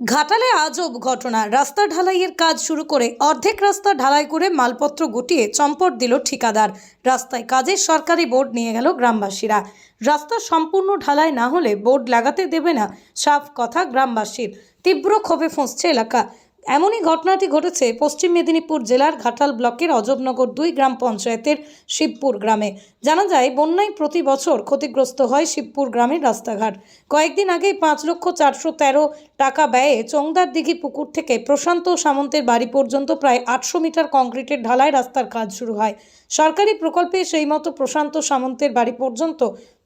ঘাটালে আজব ঘটনা রাস্তা ঢালাইয়ের কাজ শুরু করে অর্ধেক রাস্তা ঢালাই করে মালপত্র গুটিয়ে চম্পট দিল ঠিকাদার। রাস্তায় কাজের সরকারি বোর্ড নিয়ে গেল গ্রামবাসীরা। রাস্তা সম্পূর্ণ ঢালাই না হলে বোর্ড লাগাতে দেবে না, সাফ কথা গ্রামবাসীর। তীব্র ক্ষোভে ফুঁসছে এলাকা। এমনই ঘটনাটি ঘটেছে পশ্চিম মেদিনীপুর জেলার ঘাটাল ব্লকের অজবনগর দুই গ্রাম পঞ্চায়েতের শিবপুর গ্রামে। জানা যায়, বন্যায় প্রতি বছর ক্ষতিগ্রস্ত হয় শিবপুর গ্রামের রাস্তাঘাট। কয়েকদিন আগেই পাঁচ লক্ষ চারশো তেরো টাকা ব্যয়ে চোংদার দিঘি পুকুর থেকে প্রশান্ত সামন্তের বাড়ি পর্যন্ত প্রায় আটশো মিটার কংক্রিটের ঢালাই রাস্তার কাজ শুরু হয়। সরকারি প্রকল্পে সেই মতো প্রশান্ত সামন্তের বাড়ি পর্যন্ত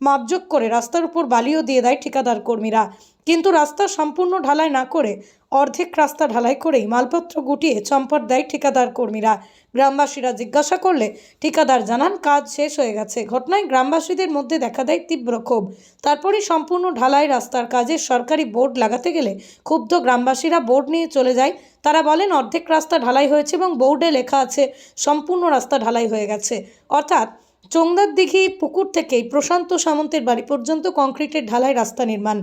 মাপযোগ করে রাস্তার উপর বালিও দিয়ে দেয় ঠিকাদার কর্মীরা। কিন্তু রাস্তা সম্পূর্ণ ঢালাই না করে অর্ধেক রাস্তা ঢালাই করেই মালপত্র গুটিয়ে চম্পট দেয় ঠিকাদার কর্মীরা। গ্রামবাসীরা জিজ্ঞাসা করলে ঠিকাদার জানান, কাজ শেষ হয়ে গেছে। ঘটনায় গ্রামবাসীদের মধ্যে দেখা দেয় তীব্র ক্ষোভ। তারপরই সম্পূর্ণ ঢালাই রাস্তার কাজে সরকারি বোর্ড লাগাতে গেলে ক্ষুব্ধ গ্রামবাসীরা বোর্ড নিয়ে চলে যায়। তারা বলেন, অর্ধেক রাস্তা ঢালাই হয়েছে এবং বোর্ডে লেখা আছে, সম্পূর্ণ রাস্তা ঢালাই হয়ে গেছে। অর্থাৎ চোংদার দিঘি পুকুর থেকেই প্রশান্ত সামন্তের বাড়ি পর্যন্ত কংক্রিটের ঢালাই রাস্তা নির্মাণ।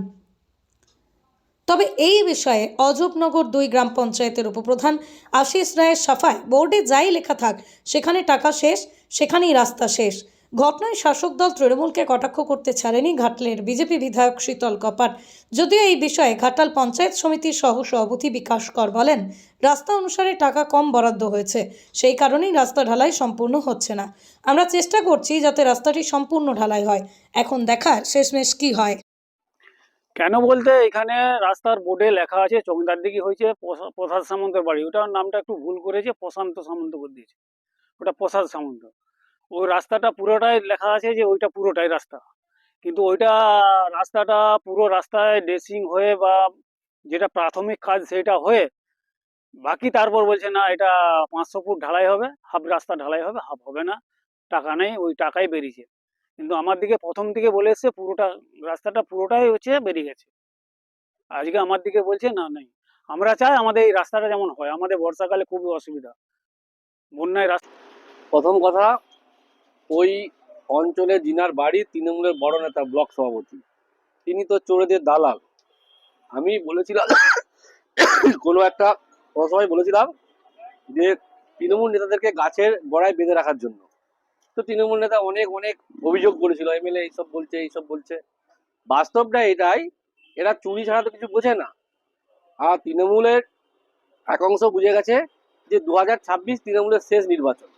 তবে এই বিষয়ে অজবনগর দুই গ্রাম পঞ্চায়েতের উপপ্রধান আশিস রায়ের সাফায় বোর্ডে যাই লেখা থাক, সেখানে টাকা শেষ, সেখানেই রাস্তা শেষ। ঘটনায় শাসক দল তৃণমূলকে কটাক্ষ করতে ছাড়েনি ঘাটলের বিজেপি বিধায়ক শীতল কপাট। যদিও এই বিষয়ে ঘাটাল পঞ্চায়েত সমিতির সহ সভাপতি বিকাশ কর বলেন, রাস্তা অনুসারে টাকা কম বরাদ্দ হয়েছে, সেই কারণেই রাস্তা ঢালাই সম্পূর্ণ হচ্ছে না। আমরা চেষ্টা করছি যাতে রাস্তাটি সম্পূর্ণ ঢালাই হয়। এখন দেখার শেষমেশ কি হয়। কেন বলতে এখানে রাস্তার বোর্ডে লেখা আছে, চৌকিদার দিকে হয়েছে, প্রসা- প্রসাদ সামন্তের বাড়ি। ওটার নামটা একটু ভুল করেছে, প্রশান্ত সামন্ত করে দিয়েছে। ওটা প্রসাদ সামন্ত। ওই রাস্তাটা পুরোটাই লেখা আছে যে ওইটা পুরোটাই রাস্তা। কিন্তু ওইটা রাস্তাটা পুরো রাস্তায় ড্রেসিং হয়ে বা যেটা প্রাথমিক কাজ সেটা হয়ে, বাকি তারপর বলছে না, এটা পাঁচশো ফুট ঢালাই হবে, হাফ রাস্তা ঢালাই হবে, হাফ হবে না, টাকা নেই, ওই টাকাই বেরিয়েছে। কিন্তু আমার দিকে প্রথম দিকে বলে এসছে পুরোটা, রাস্তাটা পুরোটাই হচ্ছে বেরিয়ে গেছে। আজকে আমার দিকে বলছে, না, নেই। আমরা চাই আমাদের এই রাস্তাটা যেমন হয়। আমাদের বর্ষাকালে খুবই অসুবিধা। বন্যায় রাস্তা প্রথম কথা, ওই অঞ্চলে জিনার বাড়ি তৃণমূলের বড় নেতা, ব্লক সভাপতি। তিনি তো চোরেদের দালাল। আমি বলেছিলাম, কোনো একটা কোনো বলেছিলাম যে, তৃণমূল নেতাদেরকে গাছের গোড়ায় বেঁধে রাখার জন্য। তো তৃণমূল নেতা অনেক অনেক অভিযোগ করেছিল, এমএলএ এইসব বলছে এইসব বলছে। বাস্তবটা এটাই, এরা চুরি ছাড়া তো কিছু বোঝে না। আর তৃণমূলের এক অংশ বুঝে গেছে যে দু হাজার ছাব্বিশ তৃণমূলের শেষ নির্বাচন।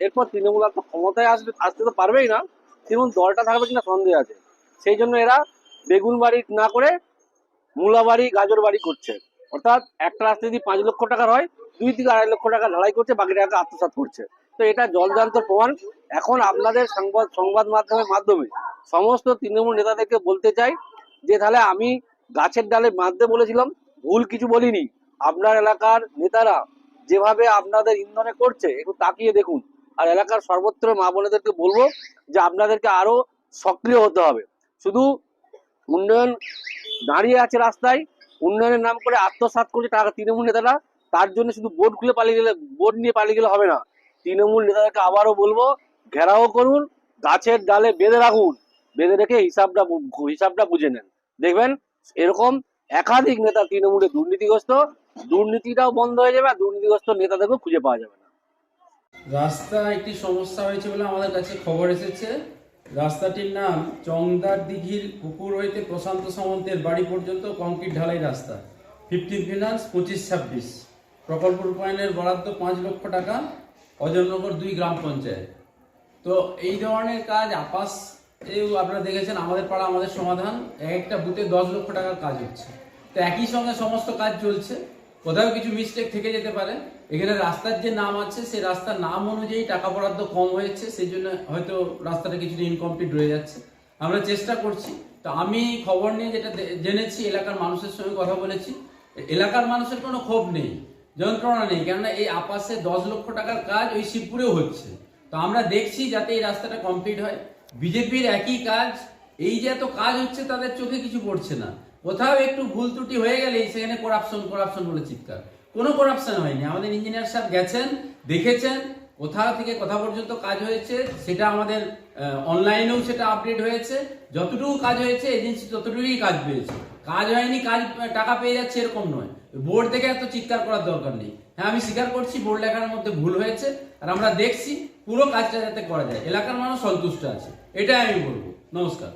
এরপর তৃণমূল আর তো ক্ষমতায় আসবে, আসতে তো পারবেই না। তৃণমূল দলটা থাকবে কিনা সন্দেহ আছে। সেই জন্য এরা বেগুন বাড়ি না করে মূলা বাড়ি, গাজর বাড়ি করছে। অর্থাৎ একটা রাস্তা যদি পাঁচ লক্ষ টাকার হয়, দুই থেকে আড়াই লক্ষ টাকা ঢালাই করছে, বাকি টাকা আত্মসাৎ করছে। তো এটা জলজান্ত প্রমাণ এখন আপনাদের সংবাদ সংবাদ মাধ্যমের মাধ্যমে সমস্ত তৃণমূল নেতাদেরকে বলতে চাই যে তাহলে আমি গাছের ডালে বাঁধতে বলেছিলাম, ভুল কিছু বলিনি। আপনার এলাকার নেতারা যেভাবে আপনাদের ইন্ধনে করছে, একটু তাকিয়ে দেখুন। আর এলাকার সর্বত্র মা বোনেদেরকে বলব যে আপনাদেরকে আরও সক্রিয় হতে হবে। শুধু উন্নয়ন দাঁড়িয়ে আছে রাস্তায়, উন্নয়নের নাম করে আত্মসাৎ করছে টাকা তৃণমূল নেতারা, তার জন্য শুধু বোর্ড খুলে পালিয়ে গেলে বোর্ড নিয়ে পালিয়ে গেলে হবে না। তৃণমূল নেতাদেরকে আবারও বলব ঘেরাও করুন, গাছের ডালে বেঁধে রাখুন, বেঁধে রেখে হিসাবটা হিসাবটা বুঝে নেন। দেখবেন, এরকম একাধিক নেতা তৃণমূলে দুর্নীতিগ্রস্ত, দুর্নীতিটাও বন্ধ হয়ে যাবে আর দুর্নীতিগ্রস্ত নেতাদেরকেও খুঁজে পাওয়া যাবে না। রাস্তা একটি সমস্যা হয়েছে বলে আমাদের কাছে খবর এসেছে। রাস্তাটির নাম চংদার দিঘির পুকুর হইতে প্রশান্ত সামন্তের বাড়ি পর্যন্ত কংক্রিট ঢালাই রাস্তা। ফিফটিন ফিনান্স পঁচিশ ছাব্বিশ। প্রকল্প রূপায়ণের বরাদ্দ পাঁচ লক্ষ টাকা অজরনগর দুই গ্রাম পঞ্চায়েত। তো এই ধরনের কাজ আপাস আপনারা দেখেছেন, আমাদের পাড়া আমাদের সমাধান। এক একটা বুথে দশ লক্ষ টাকার কাজ হচ্ছে। তো একই সঙ্গে সমস্ত কাজ চলছে। কোথাও কিছু মিস্টেক থেকে যেতে পারে। এখানে রাস্তার যে নাম আছে, সেই রাস্তার নাম অনুযায়ী টাকা বরাদ্দ কম হয়েছে। সেই জন্য হয়তো রাস্তাটা কিছুটা ইনকমপ্লিট রয়ে যাচ্ছে। আমরা চেষ্টা করছি। তো আমি খবর নিয়ে যেটা জেনেছি, এলাকার মানুষের সঙ্গে কথা বলেছি। এলাকার মানুষের কোনো ক্ষোভ নেই, যন্ত্রণা নেই। কেননা এই আপাসে দশ লক্ষ টাকার কাজ ওই শিবপুরেও হচ্ছে। তো আমরা দেখছি যাতে এই রাস্তাটা কমপ্লিট হয়। বিজেপির একই কাজ, এই যে এত কাজ হচ্ছে তাদের চোখে কিছু পড়ছে না। কোথাও একটু ভুল ত্রুটি হয়ে গেলেই সেখানে করাপশন করাপশন বলে চিৎকার। কোনো করাপশন হয়নি। আমাদের ইঞ্জিনিয়ার সাহেব গেছেন, দেখেছেন, কোথাও থেকে কোথা পর্যন্ত কাজ হয়েছে, সেটা আমাদের অনলাইনেও সেটা আপডেট হয়েছে। যতটুকু কাজ হয়েছে এজেন্সি ততটুকুই কাজ পেয়েছে। কাজ হয়নি, কাজ, টাকা পেয়ে যাচ্ছে এরকম নয়। বোর্ড থেকে এত চিৎকার করার দরকার নেই। হ্যাঁ আমি স্বীকার করছি, বোর্ড লেখার মধ্যে ভুল হয়েছে, আর আমরা দেখছি পুরো কাজটা যাতে করা যায়। এলাকার মানুষ সন্তুষ্ট আছে, এটাই আমি বলব। নমস্কার।